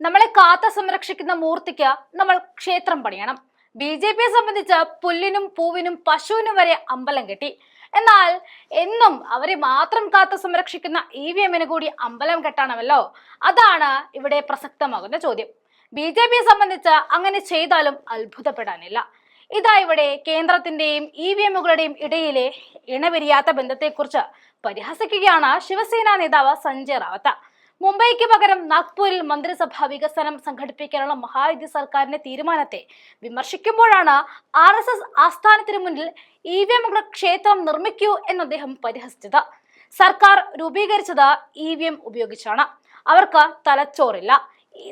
നമ്മളെ കാത്ത സംരക്ഷിക്കുന്ന മൂർത്തിക്ക് നമ്മൾ ക്ഷേത്രം പണിയണം. ബി ജെ പിയെ സംബന്ധിച്ച് പുല്ലിനും പൂവിനും പശുവിനും വരെ അമ്പലം കെട്ടി. എന്നാൽ എന്നും അവരെ മാത്രം കാത്തു സംരക്ഷിക്കുന്ന ഇ വി എമ്മിന് കൂടി അമ്പലം കെട്ടണമല്ലോ? അതാണ് ഇവിടെ പ്രസക്തമാകുന്ന ചോദ്യം. ബി ജെ പിയെ സംബന്ധിച്ച് അങ്ങനെ ചെയ്താലും അത്ഭുതപ്പെടാനില്ല. ഇതാ ഇവിടെ കേന്ദ്രത്തിന്റെയും ഇ വി എമ്മുകളുടെയും ഇടയിലെ ഇണപിരിയാത്ത ബന്ധത്തെക്കുറിച്ച് പരിഹസിക്കുകയാണ് ശിവസേന നേതാവ് സഞ്ജയ് റാവത്ത്. മുംബൈക്ക് പകരം നാഗ്പൂരിൽ മന്ത്രിസഭാ വികസനം സംഘടിപ്പിക്കാനുള്ള മഹായുതി സർക്കാരിന്റെ തീരുമാനത്തെ വിമർശിക്കുമ്പോഴാണ് ആർ എസ് എസ് ആസ്ഥാനത്തിന് മുന്നിൽ ഇ വി എമ്മുകളുടെ ക്ഷേത്രം നിർമ്മിക്കൂ എന്ന് അദ്ദേഹം പരിഹസിച്ചത്. സർക്കാർ രൂപീകരിച്ചത് ഇ വി എം ഉപയോഗിച്ചാണ്. അവർക്ക് തലച്ചോറില്ല.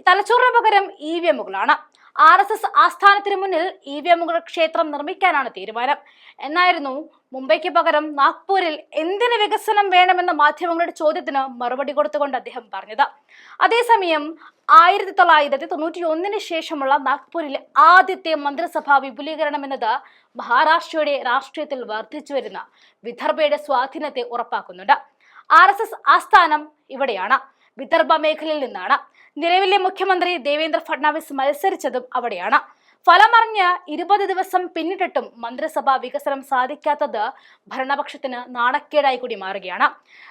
തലച്ചോറിന് പകരം ഇ വി എമ്മുകളാണ് ആർ എസ് എസ് ആസ്ഥാനത്തിന് മുന്നിൽ ഇ വി എമ്മുകൾ ക്ഷേത്രം നിർമ്മിക്കാനാണ് തീരുമാനം. എന്നായിരുന്നു മുംബൈക്ക് പകരം നാഗ്പൂരിൽ എന്തിന് വികസനം വേണമെന്ന മാധ്യമങ്ങളുടെ ചോദ്യത്തിന് മറുപടി കൊടുത്തുകൊണ്ട് അദ്ദേഹം പറഞ്ഞത്. അതേസമയം ആയിരത്തി തൊള്ളായിരത്തി തൊണ്ണൂറ്റി ഒന്നിന് ശേഷമുള്ള നാഗ്പൂരിലെ ആദ്യത്തെ മന്ത്രിസഭാ വിപുലീകരണം എന്നത് മഹാരാഷ്ട്രയുടെ രാഷ്ട്രീയത്തിൽ വർദ്ധിച്ചു വരുന്ന വിദർഭയുടെ സ്വാധീനത്തെ ഉറപ്പാക്കുന്നുണ്ട്. ആർ ആസ്ഥാനം ഇവിടെയാണ്. വിദർഭ മേഖലയിൽ നിന്നാണ്. നിലവിലെ മുഖ്യമന്ത്രി ദേവേന്ദ്ര ഫഡ്നാവിസ് മത്സരിച്ചതും അവിടെയാണ്. ഫലമറിഞ്ഞ് ഇരുപത് ദിവസം പിന്നിട്ടിട്ടും മന്ത്രിസഭാ വികസനം സാധിക്കാത്തത് ഭരണപക്ഷത്തിന് നാണക്കേടായി കൂടി മാറുകയാണ്.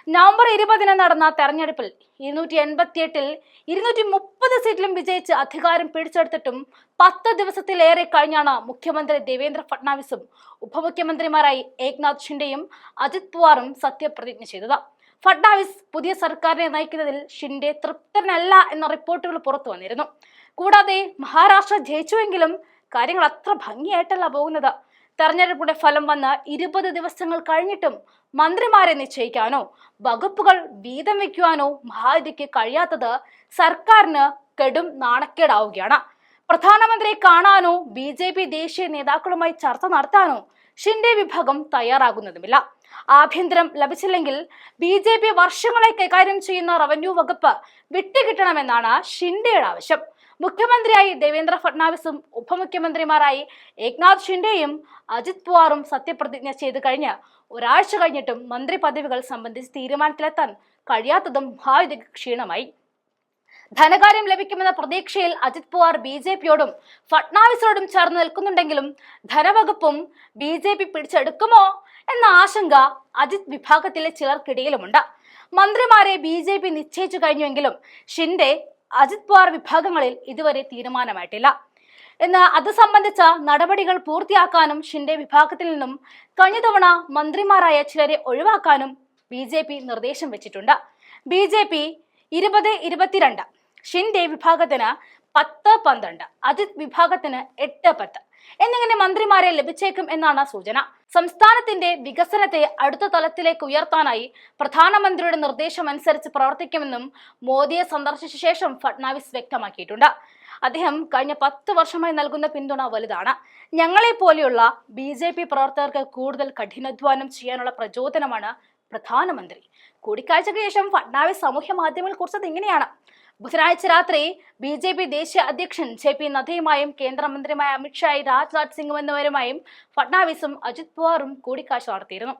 നവംബർ ഇരുപതിന് നടന്ന തെരഞ്ഞെടുപ്പിൽ ഇരുന്നൂറ്റി എൺപത്തിയെട്ടിൽ ഇരുന്നൂറ്റി മുപ്പത് സീറ്റിലും വിജയിച്ച് അധികാരം പിടിച്ചെടുത്തിട്ടും പത്ത് ദിവസത്തിലേറെ കഴിഞ്ഞാണ് മുഖ്യമന്ത്രി ദേവേന്ദ്ര ഫഡ്നാവിസും ഉപമുഖ്യമന്ത്രിമാരായി ഏക്നാഥ് ഷിൻഡെയും അജിത് പവാറും സത്യപ്രതിജ്ഞ ചെയ്തത്. ഫഡ്നാവിസ് പുതിയ സർക്കാരിനെ നയിക്കുന്നതിൽ ഷിൻഡെ തൃപ്തനല്ല എന്ന റിപ്പോർട്ടുകൾ പുറത്തു വന്നിരുന്നു. കൂടാതെ മഹാരാഷ്ട്ര ജയിച്ചുവെങ്കിലും കാര്യങ്ങൾ അത്ര ഭംഗിയായിട്ടല്ല പോകുന്നത്. തെരഞ്ഞെടുപ്പിന്റെ ഫലം വന്ന ഇരുപത് ദിവസങ്ങൾ കഴിഞ്ഞിട്ടും മന്ത്രിമാരെ നിശ്ചയിക്കാനോ വകുപ്പുകൾ വീതം വയ്ക്കുവാനോ മഹായുതിക്ക് കഴിയാത്തത് സർക്കാരിന് കെടും നാണക്കേടാവുകയാണ്. പ്രധാനമന്ത്രിയെ കാണാനോ ബി ദേശീയ നേതാക്കളുമായി ചർച്ച നടത്താനോ ഷിൻഡെ വിഭാഗം തയ്യാറാകുന്നതുമില്ല. ആഭ്യന്തരം ലഭിച്ചില്ലെങ്കിൽ ബി ജെ പി വർഷങ്ങളായി കൈകാര്യം ചെയ്യുന്ന റവന്യൂ വകുപ്പ് വിട്ടുകിട്ടണമെന്നാണ് ഷിൻഡെയുടെ ആവശ്യം. മുഖ്യമന്ത്രിയായി ദേവേന്ദ്ര ഫഡ്നാവിസും ഉപമുഖ്യമന്ത്രിമാരായി ഏക്നാഥ് ഷിൻഡെയും അജിത് പവാറും സത്യപ്രതിജ്ഞ ചെയ്തു കഴിഞ്ഞ് ഒരാഴ്ച കഴിഞ്ഞിട്ടും മന്ത്രി പദവികൾ സംബന്ധിച്ച് തീരുമാനത്തിലെത്താൻ കഴിയാത്തതും ഭാവിതയ്ക്ക് ക്ഷീണമായി. ധനകാര്യം ലഭിക്കുമെന്ന പ്രതീക്ഷയിൽ അജിത് പവാർ ബി ജെ പിയോടും ഫട്നാവിസിനോടും ചേർന്ന് നിൽക്കുന്നുണ്ടെങ്കിലും ധനവകുപ്പും ബി ജെ പി പിടിച്ചെടുക്കുമോ എന്ന ആശങ്ക അജിത് വിഭാഗത്തിലെ ചിലർക്കിടയിലുമുണ്ട്. മന്ത്രിമാരെ ബി ജെ പി നിശ്ചയിച്ചു കഴിഞ്ഞുവെങ്കിലും ഷിൻഡെ അജിത് പവാർ വിഭാഗങ്ങളിൽ ഇതുവരെ തീരുമാനമായിട്ടില്ല. എന്നാൽ അത് സംബന്ധിച്ച നടപടികൾ പൂർത്തിയാക്കാനും ഷിൻഡെ വിഭാഗത്തിൽ നിന്നും കഴിഞ്ഞ തവണ മന്ത്രിമാരായ ചിലരെ ഒഴിവാക്കാനും ബി ജെ പി നിർദ്ദേശം വെച്ചിട്ടുണ്ട്. ബി ജെ പി ഇരുപത് ഇരുപത്തിരണ്ട് ഷിൻഡെ വിഭാഗത്തിന് പത്ത് പന്ത്രണ്ട്. അജിത് വിഭാഗത്തിന് എട്ട് പത്ത്. എന്നിങ്ങനെ മന്ത്രിമാരെ ലഭിച്ചേക്കും എന്നാണ് സൂചന. സംസ്ഥാനത്തിന്റെ വികസനത്തെ അടുത്ത തലത്തിലേക്ക് ഉയർത്താനായി പ്രധാനമന്ത്രിയുടെ നിർദ്ദേശം അനുസരിച്ച് പ്രവർത്തിക്കുമെന്നും മോദിയെ സന്ദർശിച്ച ശേഷം ഫട്നാവിസ് വ്യക്തമാക്കിയിട്ടുണ്ട്. അദ്ദേഹം കഴിഞ്ഞ പത്ത് വർഷമായി നൽകുന്ന പിന്തുണ വലുതാണ്. ഞങ്ങളെ പോലെയുള്ള ബി ജെ പി പ്രവർത്തകർക്ക് കൂടുതൽ കഠിനാധ്വാനം ചെയ്യാനുള്ള പ്രചോദനമാണ് പ്രധാനമന്ത്രി. കൂടിക്കാഴ്ചയ്ക്ക് ശേഷം ഫഡ്നാവിസ് സാമൂഹ്യ മാധ്യമങ്ങളിൽ കുറിച്ചത് ഇങ്ങനെയാണ്. ബുധനാഴ്ച രാത്രി ബി ജെ പി ദേശീയ അധ്യക്ഷൻ ജെ പി നദ്ദയുമായും കേന്ദ്രമന്ത്രിയുമായ അമിത്ഷായി രാജ്നാഥ് സിംഗും എന്നിവരുമായും ഫഡ്നാവിസും അജിത് പവാറും കൂടിക്കാഴ്ച നടത്തിയിരുന്നു.